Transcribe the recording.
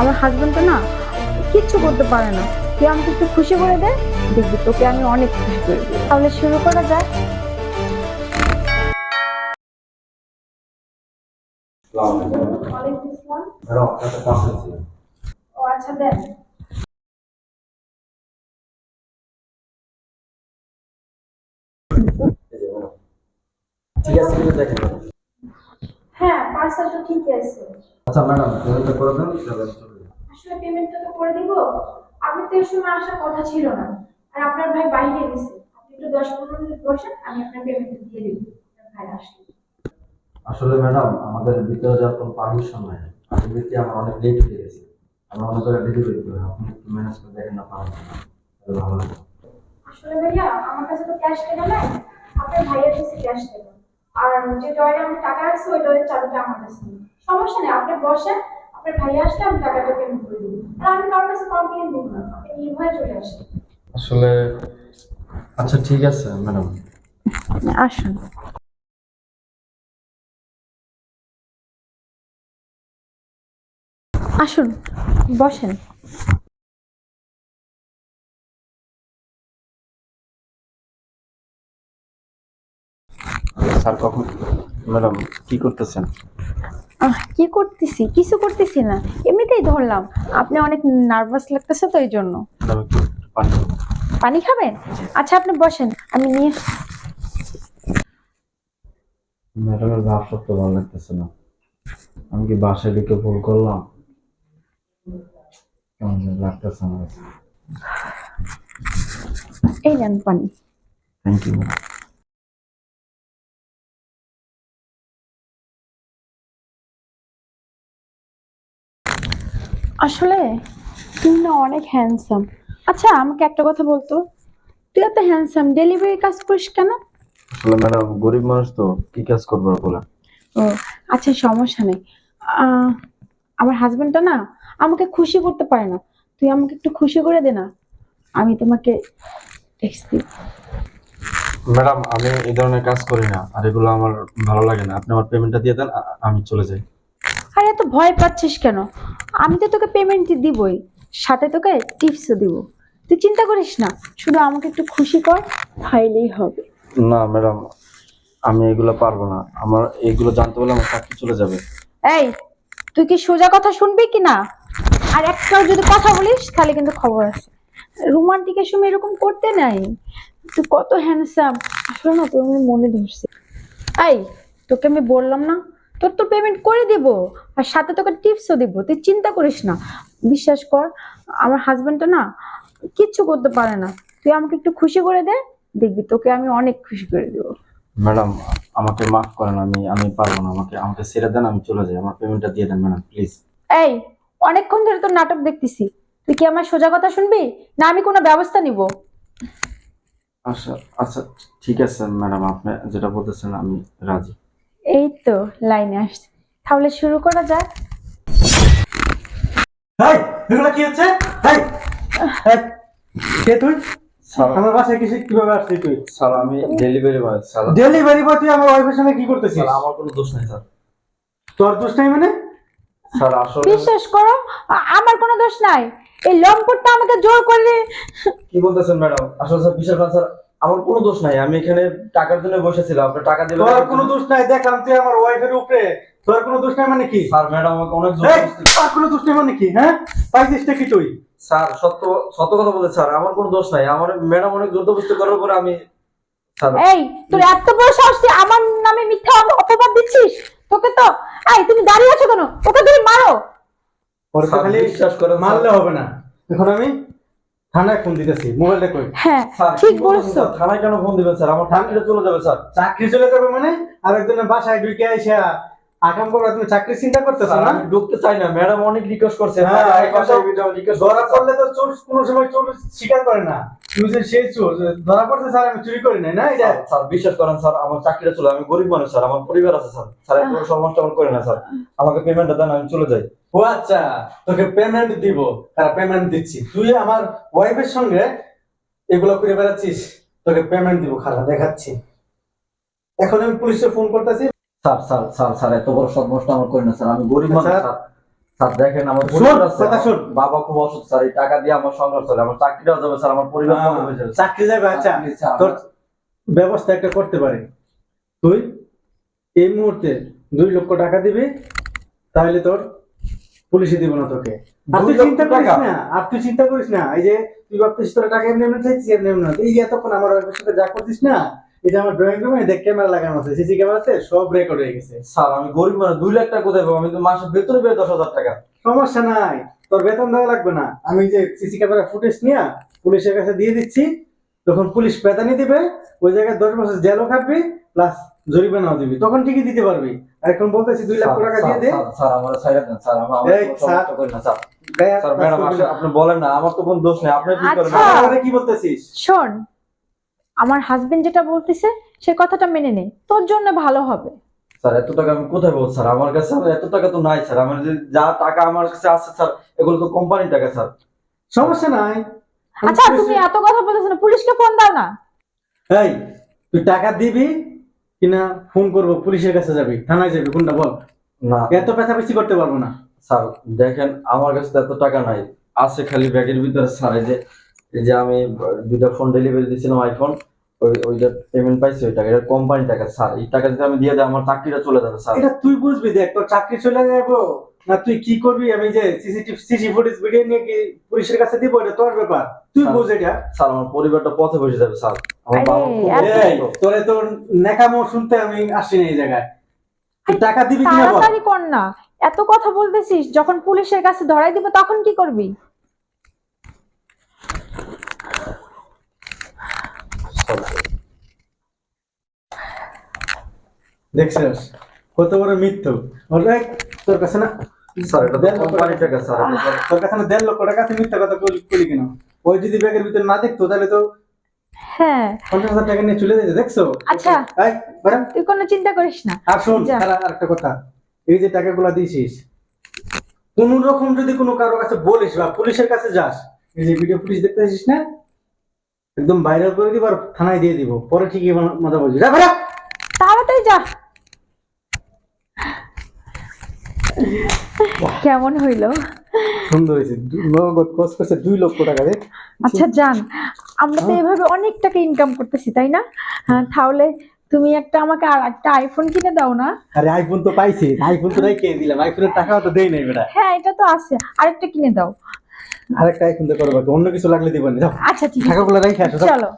আমার হাজবেন্ডটা না কিচ্ছু করতে পারে না। তুই আমাকে একটু খুশি করে দে দেখবি তোকে আমি অনেক খুশি করে দেবো। তাহলে শুরু করা ও আচ্ছা দেন ঠিক আছে দেখেন। হ্যাঁ পার্সেল তো ঠিকই আছে। আচ্ছা ম্যাডাম পেমেন্টটা করে দেন আমি। আসলে পেমেন্টটা তো করে দিব। আপনি তো এই সময় আসার কথা ছিল না। আর আপনার ভাই বাইরে গেছে। আপনি একটু দশ পনেরো মিনিট বসেন আমি আপনার পেমেন্টটা দিয়ে দিব। ভাই আসলে। আসলে ম্যাডাম আমাদের ভিতরে যাওয়ার কোনো পারমিশন নাই আমি দেখি আমার অনেক লেট হয়ে গেছে। আমরা অন্য জায়গায় ডেলিভারি করি আপনি একটু ম্যানেজ করে দেখেন না পারেন ভালো আসলে ভাইয়া আমার কাছে তো ক্যাশ টাকা নাই। আপনার ভাইয়ের কাছে ক্যাশ টাকা। আর যে ডয়ারে আমি টাকা আছে ওই ডয়ারের চাবিটা আমার কাছে নেই। সমস্যা নেই আপনি বসেন আপনার ভাই আসলে আমি টাকাটা পেমেন্ট করে দিব। আর আমি কারোর কাছে কমপ্লেন দিব না আপনি নির্ভয়ে চলে আসেন। আসলে আচ্ছা ঠিক আছে ম্যাডাম আসুন। আসুন বসেন। স্যার কখন ম্যাডাম কি করতেছেন? কি করতেছি? কিছু করতেছি না। এমনিতেই ধরলাম। আপনি অনেক নার্ভাস লাগতেছে তো এই জন্য। পানি খাবেন? আচ্ছা আপনি বসেন। আমি নিয়ে ম্যাডামের ভাব সত্য ভালো লাগতেছে না। আমি কি বাসায় লিখে ভুল করলাম? কেমন লাগতেছে আমার এই নেন পানি। থ্যাংক ইউ আসলে তুমি না অনেক হ্যান্ডসাম আচ্ছা আমাকে একটা কথা বলতো। তুই এত হ্যান্ডসাম ডেলিভারি কাজ করিস কেন? আসলে ম্যাডাম গরিব মানুষ তো কি কাজ করব বলে ও আচ্ছা সমস্যা নেই। আহ, আমার হাজবেন্ডটা না আমাকে খুশি করতে পারে না। তুই আমাকে একটু খুশি করে দে না। আমি তোমাকে টেক্সট ম্যাডাম আমি এই ধরনের কাজ করি না আর এগুলো আমার ভালো লাগে না। আপনি আমার পেমেন্টটা দিয়ে দেন আ- আমি চলে যাই। আরে এত ভয় পাচ্ছিস কেন? আমি তো তোকে পেমেন্ট দিবই সাথে তোকে টিপসও দিব। তুই চিন্তা করিস না শুধু আমাকে একটু খুশি কর তাইলেই হবে। না ম্যাডাম আমি এগুলো পারব না। আমার এগুলো জানতে পারলে আমার চাকরি চলে যাবে। এই তুই কি সোজা কথা শুনবি কি না? আর একটাও যদি কথা বলিস তাহলে কিন্তু খবর আছে। রোমান্টিকের সময় এরকম করতে নাই। তুই কত হ্যান্ডসাম আসলে না তোর আমি মনে ধরছে। এই তোকে আমি বললাম না তোর তো পেমেন্ট করে দিব। আর সাথে তোকে টিপসও দিব। তুই চিন্তা করিস না। বিশ্বাস কর আমার হাজবেন্ডটা না কিচ্ছু করতে পারে না। তুই আমাকে একটু খুশি করে দে দেখবি তোকে আমি অনেক খুশি করে দেবো। ম্যাডাম আমাকে মাফ করেন আমি আমি পারব না। আমাকে আমাকে ছেড়ে দেন আমি চলে যাই। আমার পেমেন্টটা দিয়ে দেন ম্যাডাম প্লিজ এই অনেকক্ষণ ধরে তোর নাটক দেখতেছি। তুই কি আমার সোজা কথা শুনবি? না আমি কোনো ব্যবস্থা নিব? আচ্ছা আচ্ছা ঠিক আছে ম্যাডাম। আপনি যেটা বলতেছেন আমি রাজি। এই তো লাইনে আসছে। তাহলে শুরু করা যাক। হাই এগুলো কি হচ্ছে? হাই হাই কে তুই? আমার বাসায় কিসে কীভাবে আসছিস তুই? স্যার আমি delivery boy sir delivery boy তুই আমার ওয়াইফের সঙ্গে কি করতেছিস? স্যার আমার কোনো দোষ নাই স্যার। তোর দোষ নাই মানে? স্যার আসলে বিশ্বাস করো আমার কোনো দোষ নাই। এই লম্পটটা আমাকে জোর করে কি বলতেছেন ম্যাডাম? আসলে স্যার বিশাল স্যার। আমার কোনো দোষ নাই আমি এখানে টাকার জন্য বসেছিলাম আপনি টাকা দিবেন তোর কোনো দোষ নাই দেখলাম তুই আমার ওয়াইফের উপরে। তোর কোনো দোষ নাই মানে কি? স্যার ম্যাডাম আমাকে অনেক জোর তোর কোনো দোষ নাই মানে কি হ্যাঁ? পাইছিসটা কি তুই? স্যার সত্য সত্য কথা বলতে স্যার আমার কোনো দোষ নাই। আমার ম্যাডাম অনেক জোরদস্তি করার পরে আমি স্যার এই তোর এত বড় সাহস তুই আমার নামে মিথ্যা অপবাদ দিচ্ছিস? তোকে তো এই তুমি দাঁড়িয়ে আছো কেন? ওকে তুমি মারো। ওর খালি বিশ্বাস স্যার। মারলে হবে না। এখন আমি থানায় ফোন দিতেছি কই? হ্যাঁ ঠিক বলছো। থানায় কেন ফোন দিবেন স্যার? আমার চাকরিটা চলে যাবে স্যার। চাকরি চলে যাবে মানে? বাসায় ঢুকে এসে আকাম তুমি চাকরি চিন্তা করতেছো না? ঢুকতে চাই না। ম্যাডাম অনেক রিকোয়েস্ট করছে। হ্যাঁ, ধরা পড়লে তো চোর কোনো সময় চোর স্বীকার করে না। তুমি যে সেই চোর ধরা পড়ছে স্যার আমি চুরি করি নাই না? এটা স্যার, বিশ্বাস করেন স্যার আমার চাকরিটা চলে আমি গরিব মানুষ স্যার আমার পরিবার আছে স্যার। স্যার বড় সমস্যা আমার করে না স্যার। আমাকে পেমেন্টটা দেন আমি চলে যাই। ও আচ্ছা তোকে পেমেন্ট দিব। তারা পেমেন্ট দিচ্ছি। তুই আমার ওয়াইফের সঙ্গে এগুলো করে বেড়াচ্ছিস তোকে পেমেন্ট দিব খারাপ দেখাচ্ছি। এখন আমি পুলিশে ফোন করতেছি। স্যার স্যার স্যার স্যার এত বড় আমার করে না স্যার আমি গরিব মানুষ স্যার, দেখেন আমার শোন, কথা শোন। বাবা খুব অসুস্থ স্যার এই টাকা দিয়ে আমার সংসার চলে আমার চাকরিটাও যাবে স্যার আমার পরিবার হয়ে চাকরি যাবে আচ্ছা। তোর ব্যবস্থা একটা করতে পারি। তুই এই মুহূর্তে দুই লক্ষ টাকা দিবি তাহলে তোর পুলিশে দিব না তোকে। আর তুই চিন্তা করিস না আর তুই চিন্তা করিস না এই যে তুই ভাবছিস তোর টাকা এমনি এমনি চাইছিস এমনি এমনি এই যে এতক্ষণ আমার সাথে যা করছিস না এই যে আমার ড্রয়িং রুমে দেখ ক্যামেরা লাগানো আছে সিসি ক্যামেরাতে সব রেকর্ড হয়ে গেছে। স্যার আমি গরিব মানুষ দুই লাখ টাকা কোথায় পাবো? আমি তো মাসে বেতনে পেয়ে দশ হাজার টাকা। সমস্যা নাই তোর বেতন দেওয়া লাগবে না। আমি যে সিসি ক্যামেরা ফুটেজ নিয়ে পুলিশের কাছে দিয়ে দিচ্ছি তখন পুলিশ পেতানি দিবে ওই জায়গায় দশ বছর জেলও খাবি প্লাস জরিমানাও দিবি তখন ঠিকই দিতে পারবি। আর এখন বলতেছি দুই লাখ টাকা দিয়ে দে। স্যার, আমার সাইড দেন স্যার আমার স্যার। না স্যার। স্যার ম্যাডাম আসলে আপনি বলেন না আমার তো কোনো দোষ নেই আপনি কি করেন? আচ্ছা। কি বলতেছিস? শোন আমার হাজবেন্ড যেটা বলতেছে সে কথাটা মেনে নে তোর জন্য ভালো হবে। স্যার এত টাকা আমি কোথায় পাবো স্যার? আমার কাছে এত টাকা তো নাই স্যার। আমার যে যা টাকা আমার কাছে আছে স্যার এগুলো তো কোম্পানির টাকা স্যার। সমস্যা নাই। আচ্ছা তুমি এত কথা বলতেছো না পুলিশকে ফোন দাও না। এই তুই টাকা দিবি কিনা ফোন করব পুলিশের কাছে যাবি থানায় যাবি কোনটা বল? না। এত পেঁচাপেচি করতে পারব না। স্যার দেখেন আমার কাছে এত টাকা নাই। আছে খালি ব্যাগের ভিতরে স্যার এই যে এই যে আমি দুইটা ফোন ডেলিভারি দিয়েছিলাম আইফোন ওই ওই যে পেমেন্ট পাইছি ওই টাকা এটা কোম্পানি টাকা স্যার। এই টাকা যদি আমি দিয়ে দেয় আমার চাকরিটা চলে যাবে স্যার। এটা তুই বুঝবি দেখ তোর চাকরি চলে যাব। না তুই কি করবি? আমি যে সিসিটিভি সিসি ফুটেজ ভিডিও নিয়ে কি পুলিশের কাছে দিব এটা তোর ব্যাপার। তুই। বুঝ এটা। স্যার আমার পরিবারটা পথে বসে যাবে স্যার। তোরে তোর নেকামো শুনতে আমি এই জায়গায়। টাকা দিবি তাড়াতাড়ি কর না। এত কথা বলতেছিস যখন পুলিশের কাছে ধরাই দিব তখন কি করবি? দেখছিস কত বড় মিথ্যু অলরাইট তোর কাছে না স্যার এটা দেড় লক্ষ টাকা। স্যার তোর কাছে না দেড় লক্ষ টাকা তুই মিথ্যা কথা বলি কেন? ওই যদি ব্যাগের ভিতরে না দেখতো তাহলে তো হ্যাঁ। পঞ্চাশ হাজার টাকা নিয়ে চলে যেতে দেখছ? আচ্ছা। এই, ম্যাডাম তুই কোনো চিন্তা করিস না। আর শোন আর একটা কথা। এই যে টাকাগুলো দিয়েছিস কোন রকম যদি কোনো কারও কাছে বলিস বা পুলিশের কাছে যাস এই যে ভিডিও পুলিশ দেখতে আসিস না একদম ভাইরাল করে দিব আর থানায় দিয়ে দিব। পরে ঠিকই মা- মজা বুঝবি যা ভাইরা তাড়াতাড়ি যা। কেমন হইল? সুন্দর হয়েছে। নগদ খরচ করছে দুই লক্ষ টাকা রে। আচ্ছা জান আমরা তো এভাবে অনেক টাকা ইনকাম করতেছি তাই না? হ্যাঁ, তাহলে তুমি একটা আমাকে আর একটা আইফোন কিনে দাও না। আরে আইফোন তো পাইছি। আইফোন তো রেখে দিলাম। আইফোনের টাকাও তো দেই নাই বেটা। হ্যাঁ এটা তো আছে। আরেকটা কিনে দাও। আরেকটা আইফোন তো করব। অন্য কিছু লাগলে দিব না। যাও। আচ্ছা ঠিক আছে। টাকাগুলো রেখে আসো। চলো।